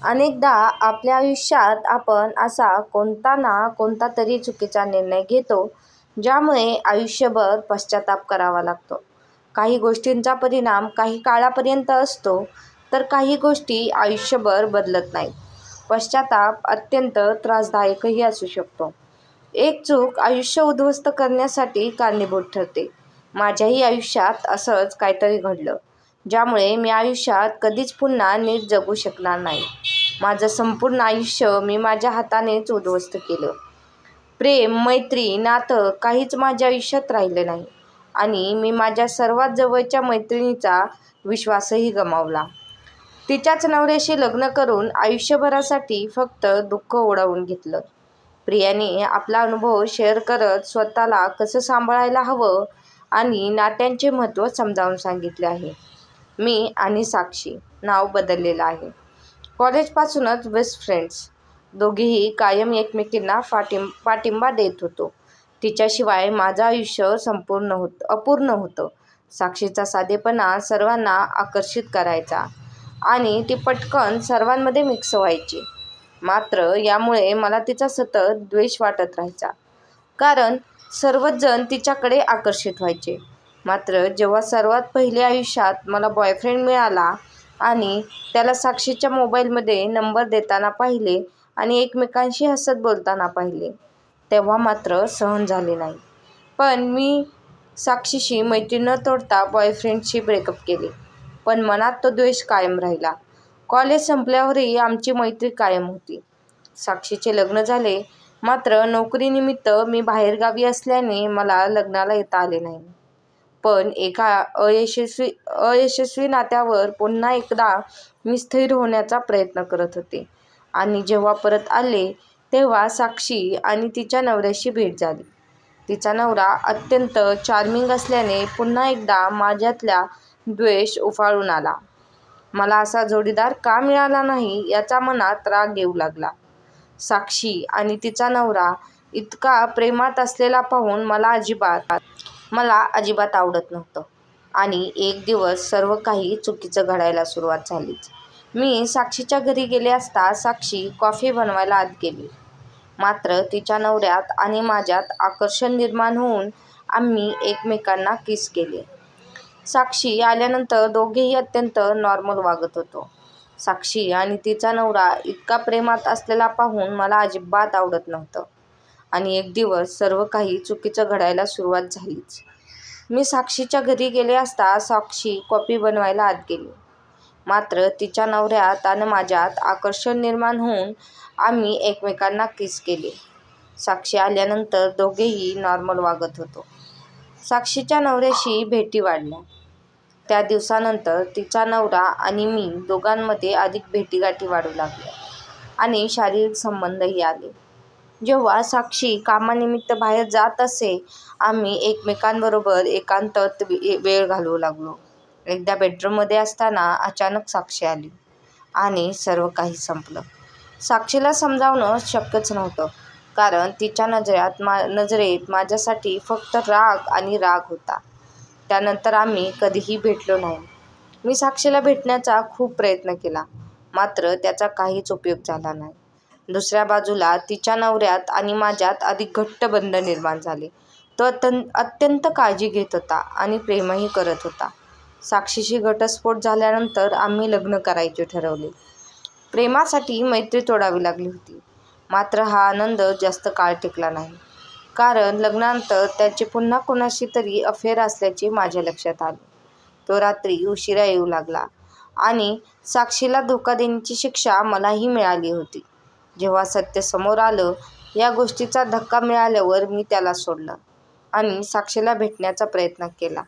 अनेकदा आपल्या आयुष्यात आपण असा कोणता ना कोणता तरी चुकीचा निर्णय घेतो ज्यामुळे आयुष्यभर पश्चाताप करावा लागतो. काही गोष्टींचा परिणाम काही काळापर्यंत असतो तर काही गोष्टी आयुष्यभर बदलत नाहीत. पश्चाताप अत्यंत त्रासदायकही असू शकतो. एक चूक आयुष्य उद्ध्वस्त करण्यासाठी कारणीभूत ठरते. माझ्याही आयुष्यात असंच काहीतरी घडलं ज्यामुळे मी आयुष्यात कधीच पुन्हा नीट जगू शकणार नाही. माझं संपूर्ण आयुष्य मी माझ्या हातानेच उद्ध्वस्त केलं. प्रेम, मैत्री, नातं काहीच माझ्या आयुष्यात राहिलं नाही आणि मी माझ्या सर्वात जवळच्या मैत्रिणीचा विश्वासही गमावला. तिच्याच नवऱ्याशी लग्न करून आयुष्यभरासाठी फक्त दुःख ओढावून घेतलं. प्रियाने आपला अनुभव शेअर करत स्वतःला कसं सांभाळायला हवं आणि नात्यांचे महत्त्व समजावून सांगितले आहे. मी आणि साक्षी नाव बदललेलं आहे. कॉलेजपासूनच बेस्ट फ्रेंड्स. दोघीही कायम एकमेकींना पाठिंबा देत होतो. तिच्याशिवाय माझं आयुष्य अपूर्ण होतं. साक्षीचा साधेपणा सर्वांना आकर्षित करायचा आणि ती पटकन सर्वांमध्ये मिक्स व्हायची. मात्र यामुळे मला तिचा सतत द्वेष वाटत राहायचा. कारण सर्वच जण तिच्याकडे आकर्षित व्हायचे. मात्र जेव्हा सर्वात पहिले आयुष्यात मला बॉयफ्रेंड मिळाला आणि त्याला साक्षीच्या मोबाईलमध्ये नंबर देताना पाहिले आणि एकमेकांशी हसत बोलताना पाहिले तेव्हा मात्र सहन झाले नाही. पण मी साक्षीशी मैत्री न तोडता बॉयफ्रेंडशी ब्रेकअप केले. पण मनात तो द्वेष कायम राहिला. कॉलेज संपल्यावरही आमची मैत्री कायम होती. साक्षीचे लग्न झाले मात्र नोकरीनिमित्त मी बाहेरगावी असल्याने मला लग्नाला येता आले नाही. पण एका अयशस्वी अयशस्वी नात्यावर पुन्हा एकदा मी स्थिर होण्याचा प्रयत्न करत होते आणि जेव्हा परत आले तेव्हा साक्षी आणि तिच्या नवऱ्याशी भेट झाली. तिचा नवरा अत्यंत चार्मिंग असल्याने पुन्हा एकदा माझ्यातला द्वेष उफाळून आला. मला असा जोडीदार का मिळाला नाही याचा मनात राग येऊ लागला. साक्षी आणि तिचा नवरा इतका प्रेमात असलेला पाहून मला अजिबात मला अजिबात आवडत नव्हतं. आणि एक दिवस सर्व काही चुकीचं घडायला सुरुवात झालीच. मी साक्षीच्या घरी गेले असता साक्षी कॉफी बनवायला आत गेली. मात्र तिच्या नवऱ्यात आणि माझ्यात आकर्षण निर्माण होऊन आम्ही एकमेकांना किस केले. साक्षी आल्यानंतर दोघेही अत्यंत नॉर्मल वागत होतो. साक्षी आणि तिचा नवरा इतका प्रेमात असलेला पाहून मला अजिबात आवडत नव्हतं. आणि एक दिवस सर्व काही चुकीचं घडायला सुरुवात झालीच. मी साक्षीच्या घरी गेले असता साक्षी कॉफी बनवायला आत गेली. मात्र तिच्या नवऱ्यात आणि माझ्यात आकर्षण निर्माण होऊन आम्ही एकमेकांना किस केले. साक्षी आल्यानंतर दोघेही नॉर्मल वागत होतो. साक्षीच्या नवऱ्याशी भेटी वाढल्या. त्या दिवसानंतर तिचा नवरा आणि मी दोघांमध्ये अधिक भेटीगाठी वाढू लागल्या आणि शारीरिक संबंधही आले. जेव्हा साक्षी कामानिमित्त बाहेर जात असे आम्ही एकमेकांबरोबर एकांतात वेळ घालवू लागलो. एकदा बेडरूममध्ये असताना अचानक साक्षी आली आणि सर्व काही संपलं. साक्षीला समजावणं शक्यच नव्हतं कारण तिच्या नजरेत माझ्यासाठी फक्त राग आणि राग होता. त्यानंतर आम्ही कधीही भेटलो नाही. मी साक्षीला भेटण्याचा खूप प्रयत्न केला मात्र त्याचा काहीच उपयोग झाला नाही. दुसऱ्या बाजूला तिच्या नवऱ्यात आणि माझ्यात अधिक घट्ट बंध निर्माण झाले. तो अत्यंत काळजी घेत होता आणि प्रेमही करत होता. साक्षीशी घटस्फोट झाल्यानंतर आम्ही लग्न करायचे ठरवले. प्रेमासाठी मैत्री तोडावी लागली होती. मात्र हा आनंद जास्त काळ टिकला नाही. कारण लग्नानंतर त्याचे पुन्हा कुणाशी तरी अफेअर असल्याचे माझ्या लक्षात आले. तो रात्री उशिरा येऊ लागला आणि साक्षीला धोका देण्याची शिक्षा मलाही मिळाली होती. जेव्हा सत्य समोर आलं या गोष्टीचा धक्का मिळाल्यावर मी त्याला सोडलं आणि साक्षीला भेटण्याचा प्रयत्न केला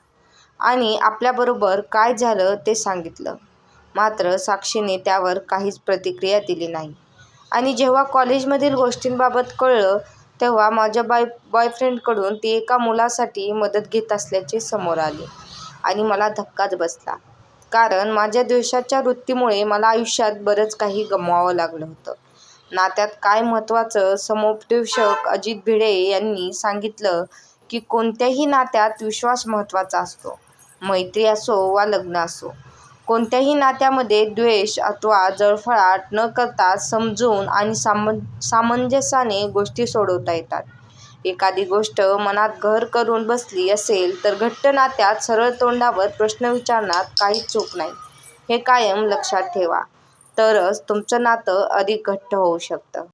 आणि आपल्याबरोबर काय झालं ते सांगितलं. मात्र साक्षीने त्यावर काहीच प्रतिक्रिया दिली नाही. आणि जेव्हा कॉलेजमधील गोष्टींबाबत कळलं तेव्हा माझ्या बॉयफ्रेंडकडून ती एका मुलासाठी मदत घेत असल्याचे समोर आले आणि मला धक्काच बसला. कारण माझ्या द्वेषाच्या वृत्तीमुळे मला आयुष्यात बरंच काही गमवावं लागलं होतं. नात्यात काय महत्त्वाचं समुपदेशक अजित भिडे यांनी सांगितलं की कोणत्याही नात्यात विश्वास महत्त्वाचा असतो. मैत्री असो वा लग्न असो. कोणत्याही नात्यामध्ये द्वेष अथवा जळफळाट न करता समजून आणि साम सामंजस्याने गोष्टी सोडवता येतात. एखादी गोष्ट मनात घर करून बसली असेल तर घट्ट नात्यात सरळ तोंडावर प्रश्न विचारण्यात काहीच चूक नाही, हे कायम लक्षात ठेवा. तरच तुमचं नातं अधिक घट्ट होऊ शकतं.